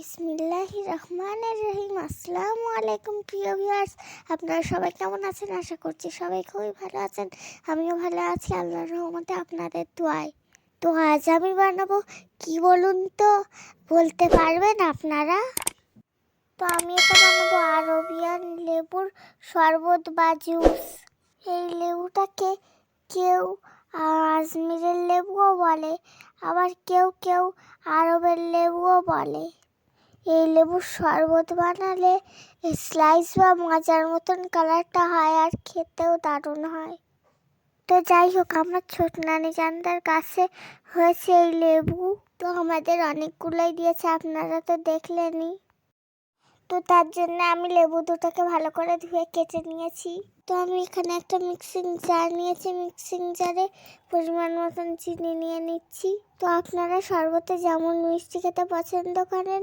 বিসমিল্লাহি রহমানের রহিম। আসসালামু আলাইকুম, প্রিয় ভিউয়ার্স আপনারা সবাই কেমন আছেন? আশা করছি সবাই খুবই ভালো আছেন। আমিও ভালো আছি, আল্লাহর রহমতে আপনাদের দোয়ায়। তো আজ আমি বানাবো, কি বলুন তো? বলতে পারবেন আপনারা? তো আমি এটা বানাবো আরবিয়ান লেবুর শরবত বা জুস এই লেবুটাকে কেউ আজমিরের লেবুও বলে, আবার কেউ কেউ আরবের লেবুও বলে। এই লেবুর শরবত বানালে স্লাইস বা মজার মতন কালারটা হয় আর খেতেও দারুণ হয়। তো যাই হোক, আমার ছোট নানি কাছে হয়েছে এই লেবু। তো আমাদের অনেকগুলোই দিয়েছে, আপনারা তো দেখলেনই। তো তার জন্য আমি লেবু দুটোকে ভালো করে ধুয়ে কেটে নিয়েছি। তো আমি এখানে একটা মিক্সিং জার নিয়েছি। মিক্সিং জারে পরিমাণ মতন চিনি নিয়ে নিচ্ছি। তো আপনারা শরবতে যেমন মিষ্টি খেতে পছন্দ করেন,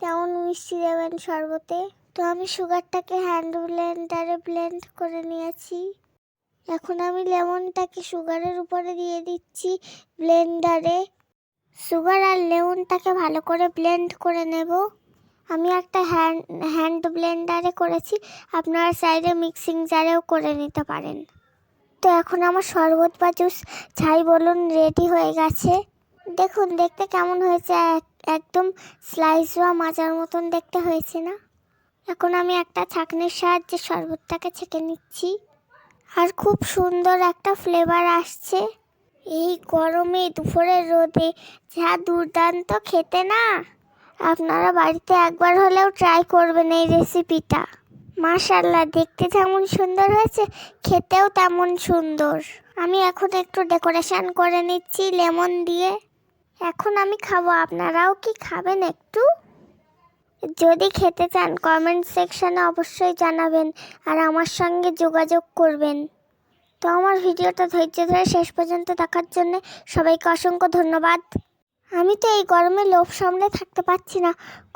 তেমন মিষ্টি দেবেন শরবতে। তো আমি সুগারটাকে হ্যান্ড ব্লেন্ডারে ব্লেন্ড করে নিয়েছি। এখন আমি লেমনটাকে সুগারের উপরে দিয়ে দিচ্ছি ব্লেন্ডারে সুগার আর লেমনটাকে ভালো করে ব্লেন্ড করে নেব। আমি একটা হ্যান্ড হ্যান্ড ব্লেন্ডারে করেছি। আপনারা সাইডে মিক্সিং জারেও করে নিতে পারেন। তো এখন আমার শরবত বা জুস ছাই বলুন রেডি হয়ে গেছে। দেখুন, দেখতে কেমন হয়েছে। এক- একদম স্লাইস বা মাজার মতন দেখতে হয়েছে না? এখন আমি একটা ছাঁকনির সাহায্যে শরবতটাকে ছেঁকে নিচ্ছি। আর খুব সুন্দর একটা ফ্লেভার আসছে। এই গরমে, দুপুরের রোদে, যা দুর্দান্ত খেতে না? আপনারা বাড়িতে একবার হলেও ট্রাই করবেন এই রেসিপিটা মাশাল্লাহ দেখতে যেমন সুন্দর হয়েছে, খেতেও তেমন সুন্দর। আমি এখন একটু ডেকোরেশন করে নিচ্ছি লেমন দিয়ে। এখন আমি খাব, আপনারাও কি খাবেন একটু? যদি খেতে চান কমেন্ট সেকশনে অবশ্যই জানাবেন আর আমার সঙ্গে যোগাযোগ করবেন। তো আমার ভিডিওটা ধৈর্য ধরে শেষ পর্যন্ত দেখার জন্য সবাইকে অসংখ্য ধন্যবাদ। আমি তো এই গরমে লোভ সামলে থাকতে পারছি না।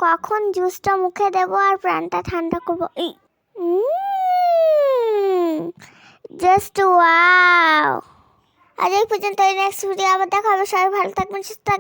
কখন জুসটা মুখে দেব আর প্রাণটা ঠান্ডা করব? এই জাস্ট ওয়াও আজ এই পর্যন্ত নেক্সট ভিডিও আবার দেখা হবে। সবাই ভালো থাকবেন, সুস্থ থাকবেন।